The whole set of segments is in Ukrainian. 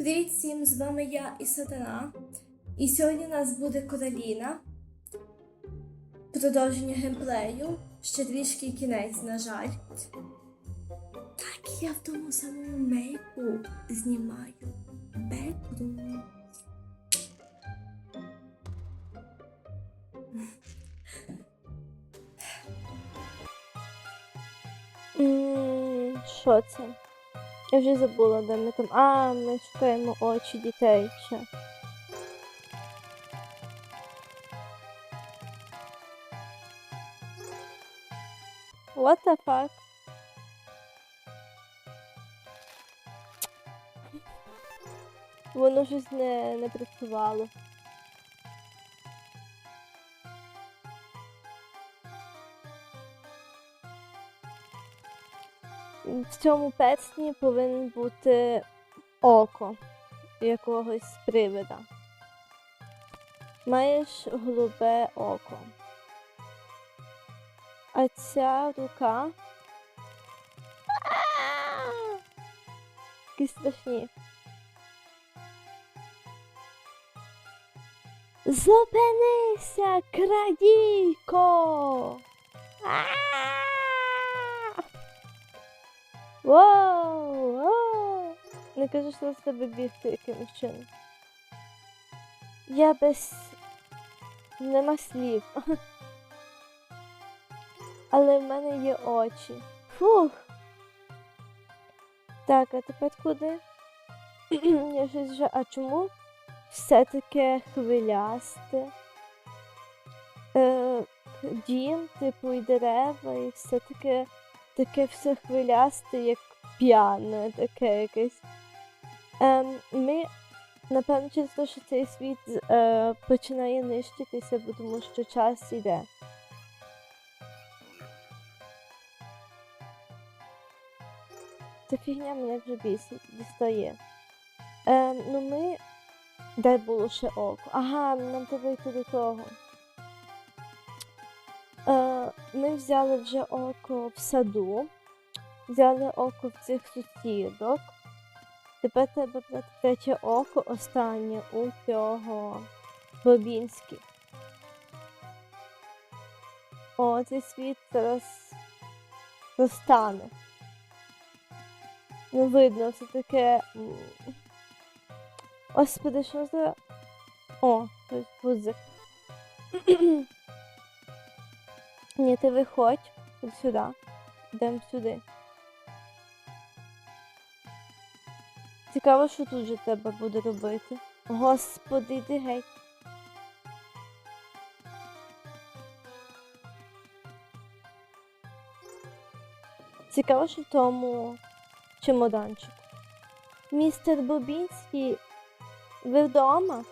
Привіт всім! З вами я і Сатана. І сьогодні у нас буде Короліна. Продовження геймплею. Ще трішки кінець, на жаль. Так, я в тому самому мейку знімаю. Бекрум. Що це? Я вже забула, де ми там. А, ми шукаємо очі дітей ще. What the fuck? Воно щось не, не працювало. В цьому персні повинен бути око якогось привида. Маєш голубе око. А ця рука. А! Які страшні. Зупинися, крадійко! Кажи, що з тебе бігти якимось чином. Я без. Нема слів. Але в мене є очі. Фух. Так, а тепер куди? Я щось вже. А чому все таке хвилясте? Е, дім, типу, і дерева, і все таке таке все хвилясте, як п'яне, таке якесь. Ем, ми, напевно, через те, що цей світ е, починає нищитися, бо тому що час іде. Ця фігня мене вже бісить, дістає. Ем, ну ми. Де було ще око? Ага, нам треба йти до того. Е, ми взяли вже око в саду, взяли око в цих сусідок. Тепер треба брати третє око останнє у цього Бобінські. О, цей світ зараз розтане. Не видно, все таке. Господи, що за. О, тут гудзик. Ні, ти виходь от сюди. Йдемо сюди. Цікаво, що тут же треба буде робити. Господи, йди геть. Цікаво, що в тому чемоданчику. Містер Бобінський, ви вдома?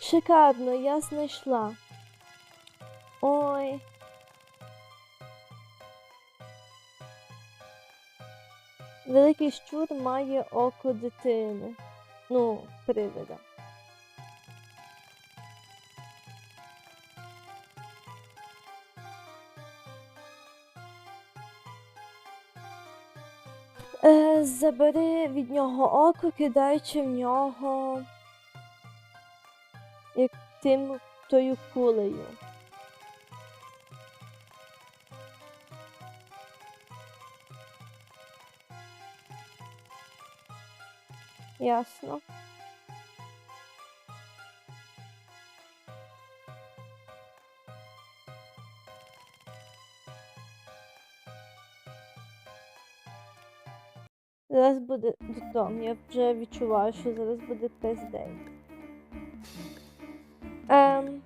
Шикарно, я знайшла. Ой. Великий щур має око дитини. Ну, привида. Е, забери від нього око, кидаючи в нього як тим тою кулею. Ясно. Зараз буде додому. Я вже відчуваю, що зараз буде пиздень. Ем.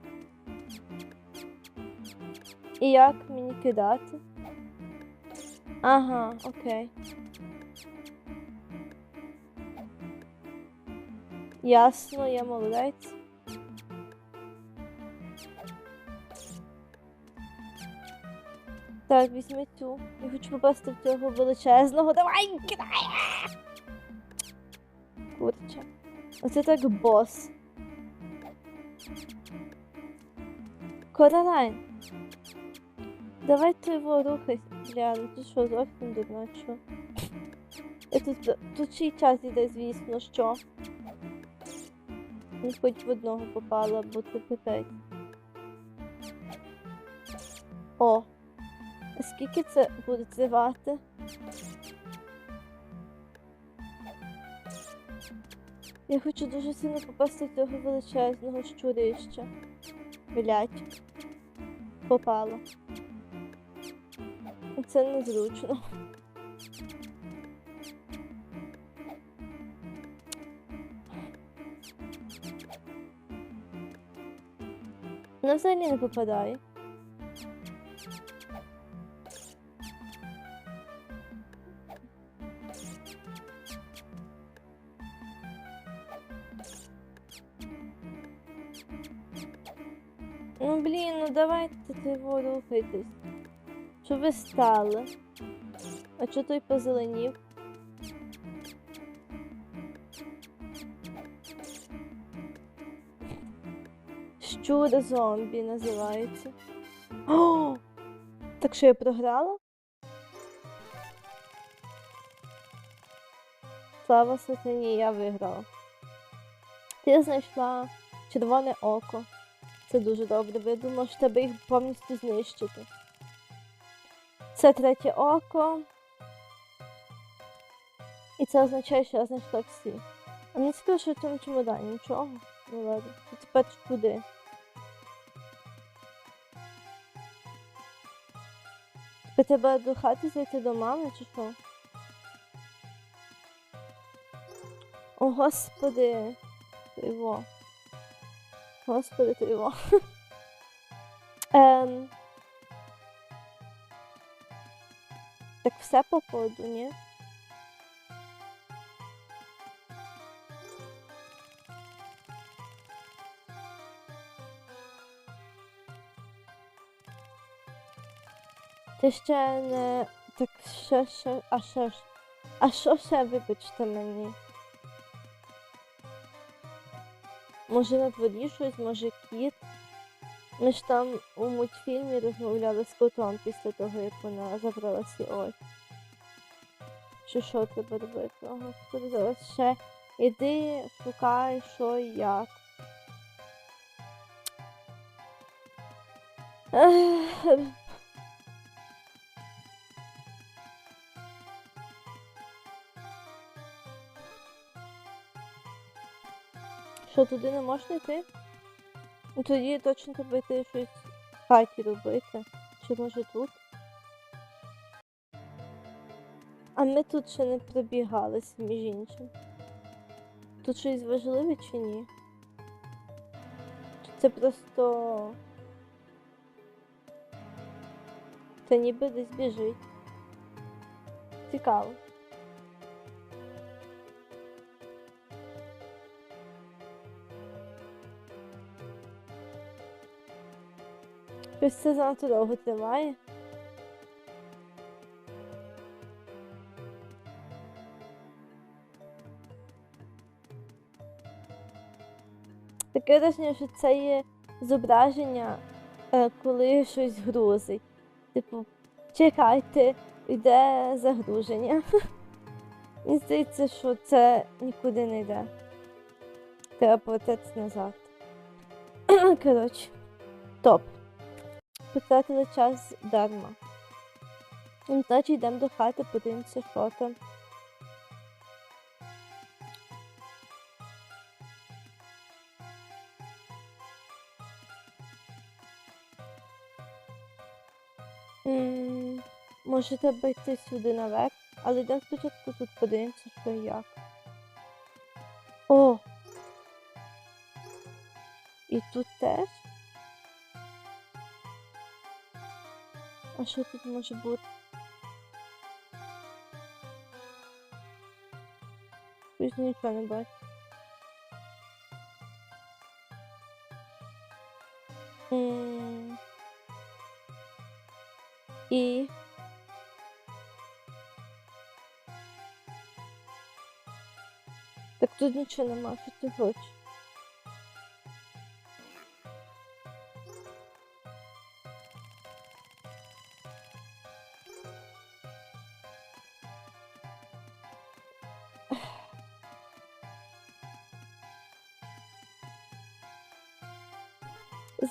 І як мені кидати? Ага, окей. Ясно, я молодець. Так, візьми цю. Я хочу попасти в цього величезного. Давай! Кидай! Курче. Оце так бос. Королайн. Давай ти його рухай, бля, ну ти що, зовсім дурна, що? Я тут, тут ще й час іде, звісно, що. Ну, хоч в одного попала, бо ти питай. О! Скільки це буде тривати? Я хочу дуже сильно попасти в цього величезного щурища. Блять. Попала. Це незручно. Вона взагалі не попадає. Ну блін, ну давайте його рухайтесь. Що ви стали? А чого той позеленів? Щура зомбі називається. О! Так що я програла? Слава сатані, я виграла. Ти знайшла червоне око. Це дуже добре, я що тебе їх повністю знищити. Це третє око. І це означає, що я знайшла всі. А мені цікаво, що в цьому чемодані нічого. Ну ладно. Тепер куди? Тепер треба до хати зайти до мами чи що? О, господи. Його. Господи, його. ем... Так все по поводу, ні? Ти ще не. Так ще ще. А ще ж. А що ще вибачте мені? Може на дворі щось, може кіт. Ми ж там у мультфільмі розмовляли з котом після того, як вона забрала свій ось. Чи що треба робити? Господи, зараз ще іди, шукай, що і як. Ех, Що туди не можна йти? Ну тоді точно треба йти щось в хаті робити. Чи може тут? А ми тут ще не пробігалися, між іншим. Тут щось важливе чи ні? Чи це просто. Та ніби десь біжить. Цікаво. Щось це занадто довго триває. Таке враження, що це є зображення, е, коли щось грузить. Типу, чекайте, йде загруження. Мені здається, що це нікуди не йде. Треба повертатися назад. Коротше, топ. Потратили час дарма. Значить йдемо до хати, подивимося, що там. Може треба йти сюди наверх, але йдемо спочатку тут подивимося, що як. О! І тут теж. А що тут може бути? Щось нічого не бачу. І. Так тут нічого нема, що ти хочеш.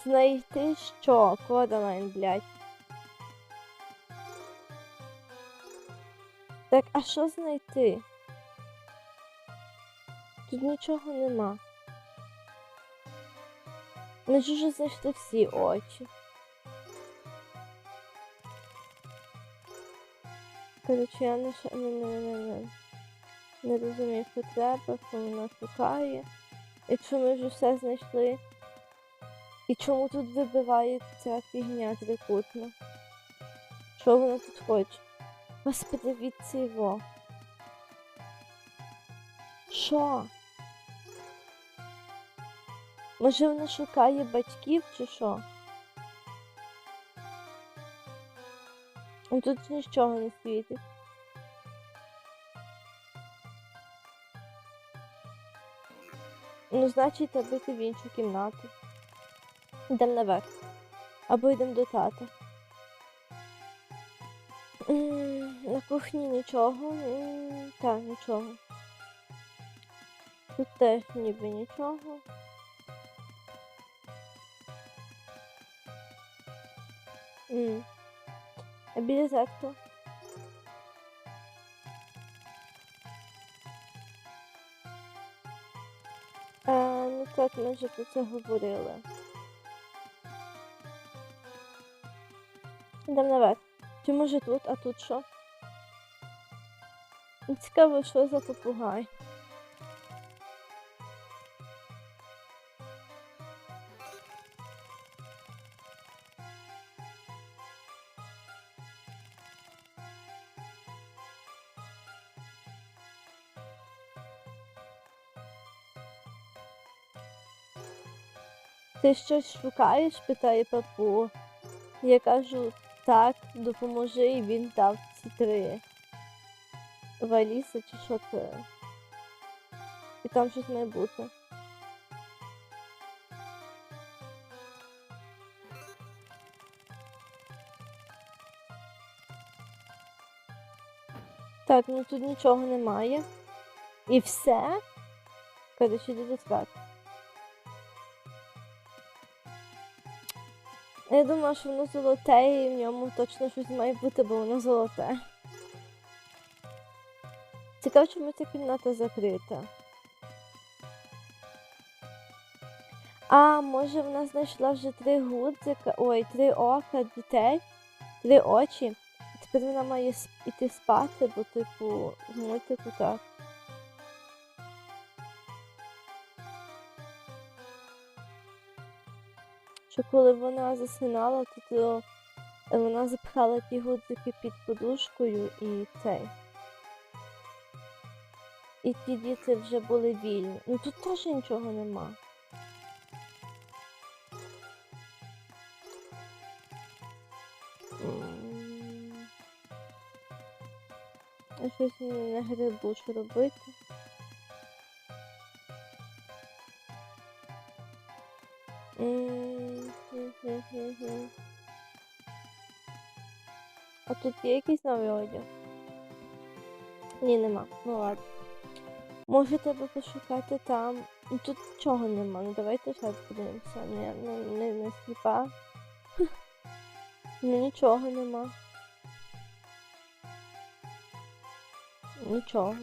Знайти що? Кодалайн, блядь. Так, а що знайти? Тут нічого нема. Ми ж уже знайшли всі очі. Коротше, я не, не, не, не, не, не розумію, що треба, що вона шукає. Якщо ми вже все знайшли. І чому тут вибиває ця фігня трикутна? Що вона тут хоче? Господи, від цього. Що? Може вона шукає батьків чи що? Ну, Тут нічого не світить. Ну, значить, треба йти в іншу кімнату. Йдемо наверх. Або йдемо до тата. На кухні нічого. М, Так, нічого. Тут теж ніби нічого. А біля зеркала? Ну так, ми вже про це говорили. Йдемо наверх. Чи може тут, а тут що? Цікаво, що за попугай. Ти щось шукаєш? питає папу. Я кажу, так, допоможи, і він дав ці три валіси чи що це. І там щось має бути. Так, ну тут нічого немає. І все. Коротше, до спати. Я думала, що воно золоте і в ньому точно щось має бути, бо воно золоте. Цікаво, чому ця кімната закрита. А, може вона знайшла вже три гудзика, ой, три ока дітей, три очі. Тепер вона має іти спати, бо, типу, в мультику так. Що коли вона засинала, то, е, вона запхала ті гудзики під подушкою і цей. І ті діти вже були вільні. Ну тут теж нічого нема. Я щось не грибу, що робити. М, А тут є якийсь новий одяг? Ні, нема. Ну ладно. Може треба пошукати там. Ну, Тут чого нема. Ну давайте ще подивимося. Не, не, не, не сліпа. Ну нічого нема. Нічого.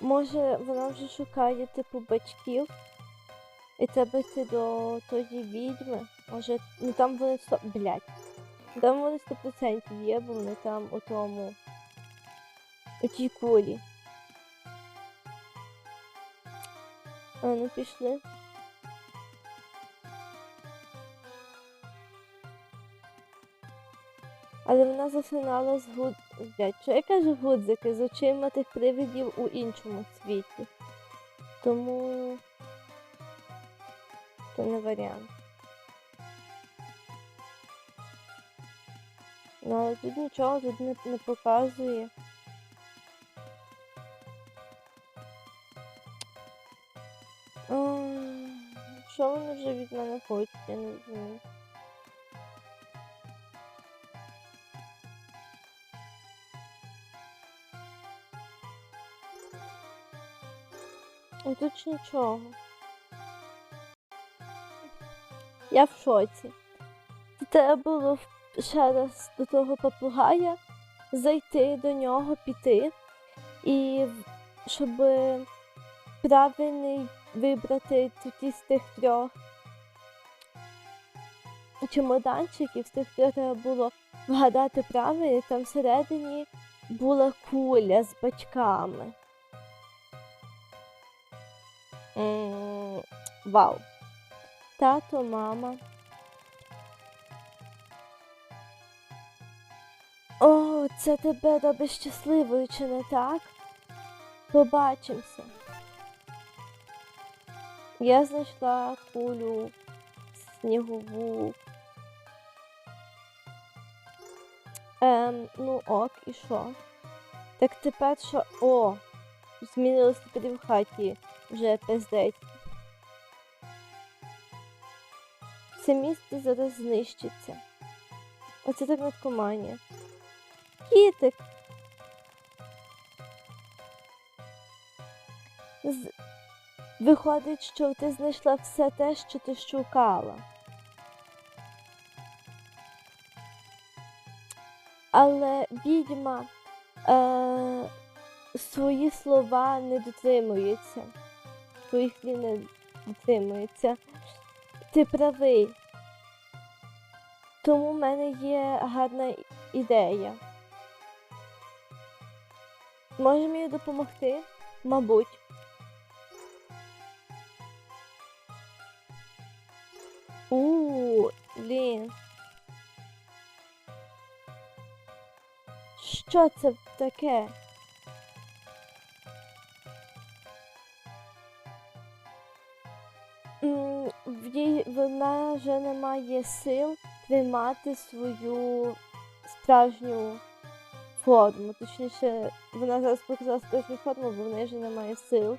Може вона вже шукає типу батьків. І треба йти до тої відьми. Може, ну там вони сто. Блять. Там вони 100% є, бо вони там у тому. У тій кулі. А ну пішли. Але вона засинала з гуд... Блядь, що я кажу гудзики з очима тих привидів у іншому світі. Тому то не варіант. Ну, але тут нічого тут не, не показує. Що вони вже від мене хочуть, я не розумію. А тут ж нічого. Я в шоці. Треба було в- ще раз до того попугая зайти до нього, піти, і щоб правильний вибрати тут із тих трьох чемоданчиків, з тих трьох треба було вгадати правильно, там всередині була куля з бачками. Вау. Тато, мама. О, це тебе робить щасливою, чи не так? Побачимося. Я знайшла кулю снігову. Ем, ну ок, і що? Так тепер що. О! Змінилось тепер в хаті вже пиздець. Це місце зараз знищиться. Оце так наркоманія. Кітик. З... Виходить, що ти знайшла все те, що ти шукала. Але відьма е, свої слова не дотримується. Своїх слів не дотримується. Ти правий. Тому в мене є гарна ідея. Може мені допомогти? Мабуть. У, блін. Що це таке? Вона вже не має сил тримати свою справжню форму. Точніше, вона зараз показала справжню форму, бо в неї вже немає сил.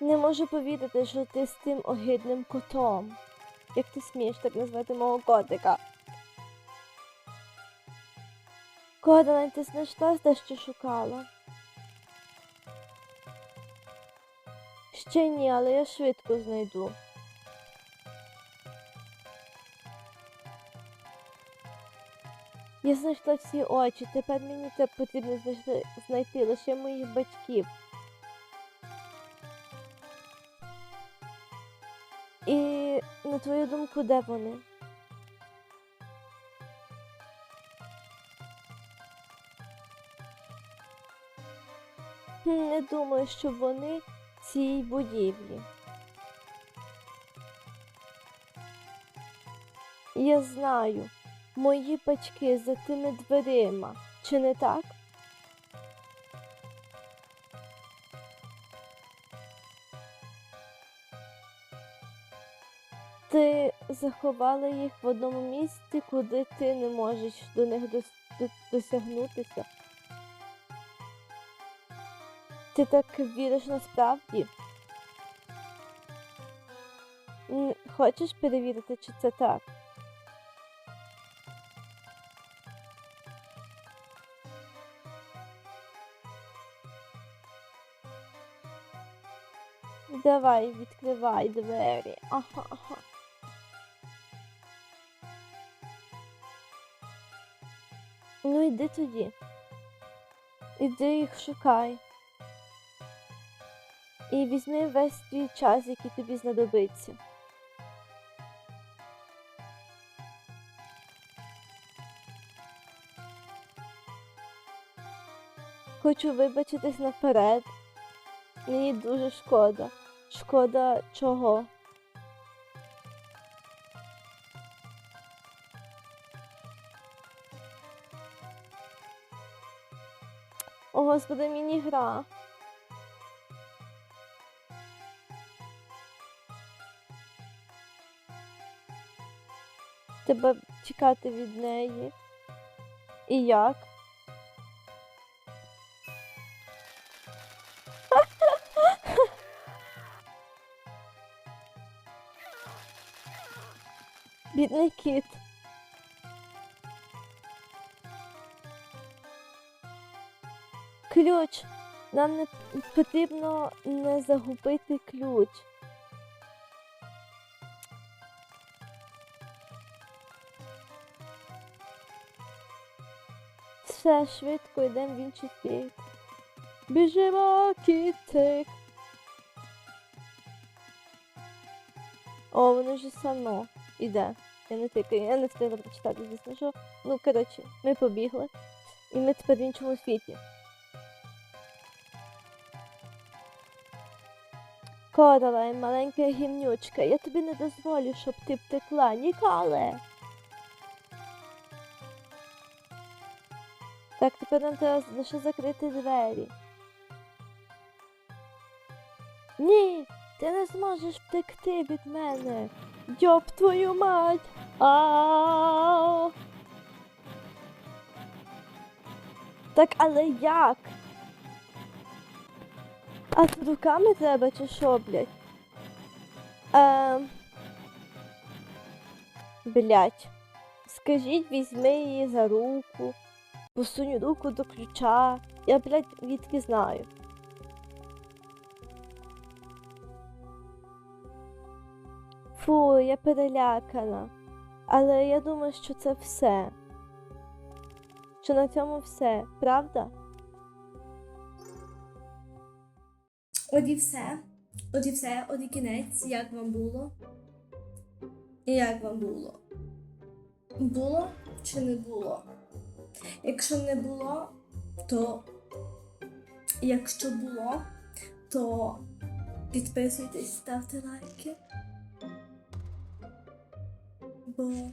Не можу повірити, що ти з тим огидним котом. Як ти смієш так назвати мого котика? Кодалень, ти знайшла те, що шукала? Ще ні, але я швидко знайду. Я знайшла всі очі, тепер мені це потрібно знайти, лише моїх батьків. І на твою думку, де вони? Не думаю, що вони цій будівлі. Я знаю, мої батьки за тими дверима, чи не так? Ти заховала їх в одному місці, куди ти не можеш до них досягнутися. Ти так віриш насправді? Хочеш перевірити, чи це так? Давай, відкривай двері. Ага. Ну йди тоді. Іди їх шукай. І візьми весь твій час, який тобі знадобиться. Хочу вибачитись наперед. Мені дуже шкода. Шкода чого? О, господи, міні-гра. Тебе чекати від неї. І як? Бідний кіт. Ключ. Нам не потрібно не загубити ключ. Все, швидко йдемо в інший світ. Біжимо, кітик. О, воно вже само іде. Я не тикаю, я не встигла прочитати, звісно, що. Ну, коротше, ми побігли. І ми тепер в іншому світі. Короле, маленька гімнючка, я тобі не дозволю, щоб ти втекла ніколи. Так, тепер нам треба лише закрити двері. Ні, ти не зможеш втекти від мене. Йоп твою мать. А. Так, але як? А з руками треба чи що, блядь? Ем... Блядь. Скажіть, візьми її за руку, посунь руку до ключа. Я, блядь, відки знаю. Фу, я перелякана. Але я думаю, що це все. Що на цьому все, правда? От і все. От і все, от і кінець. Як вам було? І як вам було? Було чи не було? Якщо не було, то якщо було, то підписуйтесь, ставте лайки. Бо.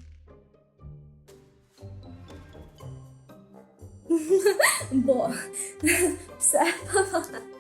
Бо все.